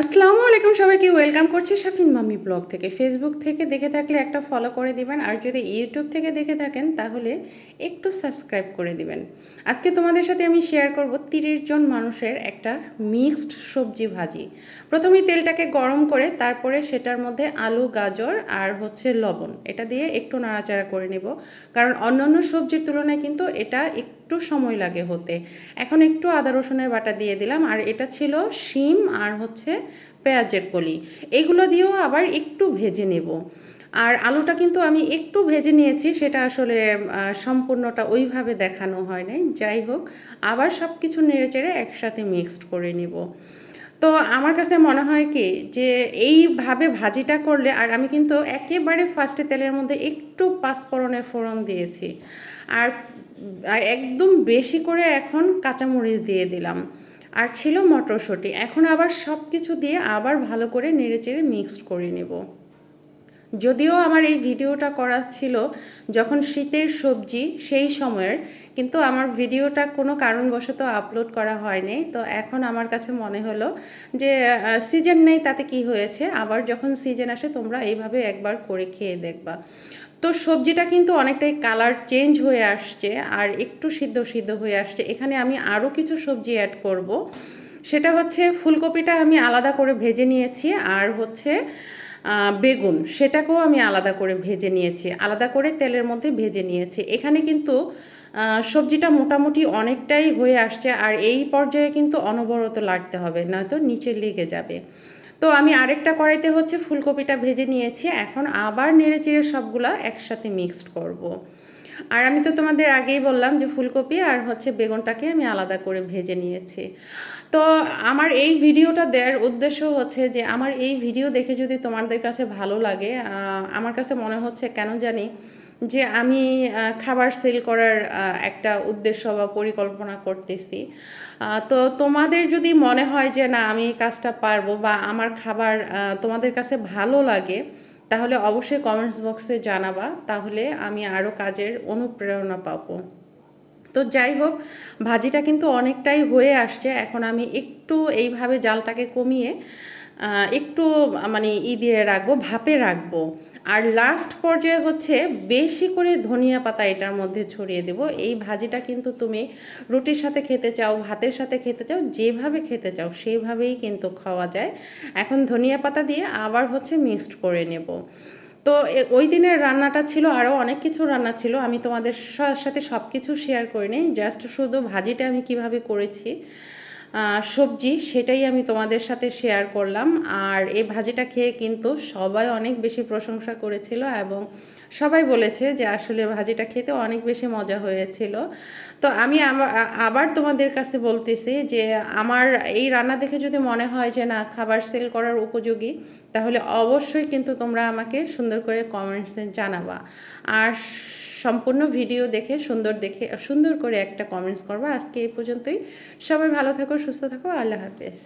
আসসালামু আলাইকুম সবাইকে, ওয়েলকাম করছি শাফিন মামি ব্লগ থেকে। ফেসবুক থেকে দেখে থাকলে একটা ফলো করে দিবেন, আর যদি ইউটিউব থেকে দেখে থাকেন, তাহলে একটু সাবস্ক্রাইব করে দিবেন। আজকে তোমাদের সাথে আমি শেয়ার করব তিরিশ জন মানুষের একটা মিক্সড সবজি ভাজি। প্রথমেই তেলটাকে গরম করে, তারপরে সেটার মধ্যে আলু, গাজর, আর হচ্ছে লবণ। এটা দিয়ে একটু নাড়াচাড়া করে নেব। কারণ অন্যান্য সবজির তুলনায় কিন্তু এটা একটু সময় লাগে হতে। এখন একটু আদা, রসুনের বাটা দিয়ে দিলাম, আর এটা ছিল শিম আর হচ্ছে পেঁয়াজের কলি। এগুলো দিয়েও আবার একটু ভেজে নেব। আর আলুটা কিন্তু আমি একটু ভেজে নিয়েছি, সেটা আসলে সম্পূর্ণটা ওইভাবে দেখানো হয় নাই। যাই হোক, আবার সব কিছু নেড়ে চেড়ে একসাথে মিক্সড করে নেব। তো আমার কাছে মনে হয় কি যে এইভাবে ভাজিটা করলে, আর আমি কিন্তু একেবারে ফার্স্টে তেলের মধ্যে একটু পাঁচফোড়নে ফোড়ন দিয়েছি। আর একদম বেশি করে এখন কাঁচামরিচ দিয়ে দিলাম। আর ছিল মটরশুঁটি। এখন আবার সব কিছু দিয়ে আবার ভালো করে নেড়ে চেড়ে মিক্সড করে নেব। যদিও আমার এই ভিডিওটা করা ছিল যখন শীতের সবজি সেই সময়ের, কিন্তু আমার ভিডিওটা কোনো কারণবশত আপলোড করা হয়নি। তো এখন আমার কাছে মনে হলো যে সিজন নেই তাতে কি হয়েছে, আবার যখন সিজন আসে তোমরা এইভাবে একবার করে খেয়ে দেখবা। তো সবজিটা কিন্তু অনেকটাই কালার চেঞ্জ হয়ে আসছে আর একটু সিদ্ধ সিদ্ধ হয়ে আসছে। এখানে আমি আরও কিছু সবজি অ্যাড করব। সেটা হচ্ছে ফুলকপিটা আমি আলাদা করে ভেজে নিয়েছি, আর হচ্ছে বেগুন, সেটাকেও আমি আলাদা করে ভেজে নিয়েছি। আলাদা করে তেলের মধ্যে ভেজে নিয়েছি। এখানে কিন্তু সবজিটা মোটামুটি অনেকটাই হয়ে আসছে আর এই পর্যায়ে কিন্তু অনবরত লাগতে হবে, নয়তো নিচে লেগে যাবে। তো আমি আরেকটা কড়াইতে হচ্ছে ফুলকপিটা ভেজে নিয়েছি। এখন আবার নেড়ে চেড়ে সবগুলো একসাথে মিক্সড করব। আর আমি তো তোমাদের আগেই বললাম যে ফুলকপি আর হচ্ছে বেগুনটাকে আমি আলাদা করে ভেজে নিয়েছি। তো আমার এই ভিডিওটা দেওয়ার উদ্দেশ্য হচ্ছে যে আমার এই ভিডিও দেখে যদি তোমাদের কাছে ভালো লাগে আমার কাছে মনে হচ্ছে কেন জানি যে আমি খাবার সেল করার একটা উদ্দেশ্য বা পরিকল্পনা করতেছি। তো তোমাদের যদি মনে হয় যে না আমি কাজটা পারব বা আমার খাবার তোমাদের কাছে ভালো লাগে তাহলে অবশ্যই কমেন্টস বক্সে জানাবা, তাহলে আমি আরও কাজের অনুপ্রেরণা পাব। তো যাই হোক, ভাজিটা কিন্তু অনেকটাই হয়ে আসছে, এখন আমি একটু এইভাবে জালটাকে কমিয়ে একটু মানে ই দিয়ে রাখব, ভাপে রাখব। আর লাস্ট পর্যায়ে হচ্ছে বেশি করে ধনিয়া পাতা এটার মধ্যে ছড়িয়ে দেব। এই ভাজিটা কিন্তু তুমি রুটির সাথে খেতে চাও, ভাতের সাথে খেতে চাও, যেভাবে খেতে চাও সেইভাবেই কিন্তু খাওয়া যায়। এখন ধনিয়া পাতা দিয়ে আবার হচ্ছে মিক্সড করে নেব। তো ওই দিনের রান্নাটা ছিল, আরও অনেক কিছু রান্না ছিল, আমি তোমাদের সাথে সব কিছু শেয়ার করিনি জাস্ট শুধু ভাজিটা আমি কীভাবে করেছি। সবজি সেটাই আমি তোমাদের সাথে শেয়ার করলাম। আর এই ভাজিটা খেয়ে কিন্তু সবাই অনেক বেশি প্রশংসা করেছিল এবং সবাই বলেছে যে আসলে ভাজিটা খেতে অনেক বেশি মজা হয়েছিল। তো আমি আবার তোমাদের কাছে বলতেছি যে আমার এই রান্না দেখে যদি মনে হয় যে না, খাবার সেল করার উপযোগী তাহলে অবশ্যই কিন্তু তোমরা আমাকে সুন্দর করে কমেন্টসে জানাবা। আর সম্পূর্ণ ভিডিও দেখে, সুন্দর দেখে, সুন্দর করে একটা কমেন্টস করবা। আজকে এই পর্যন্তই। সবাই ভালো থাকো, সুস্থ থাকো। আল্লাহ হাফেজ।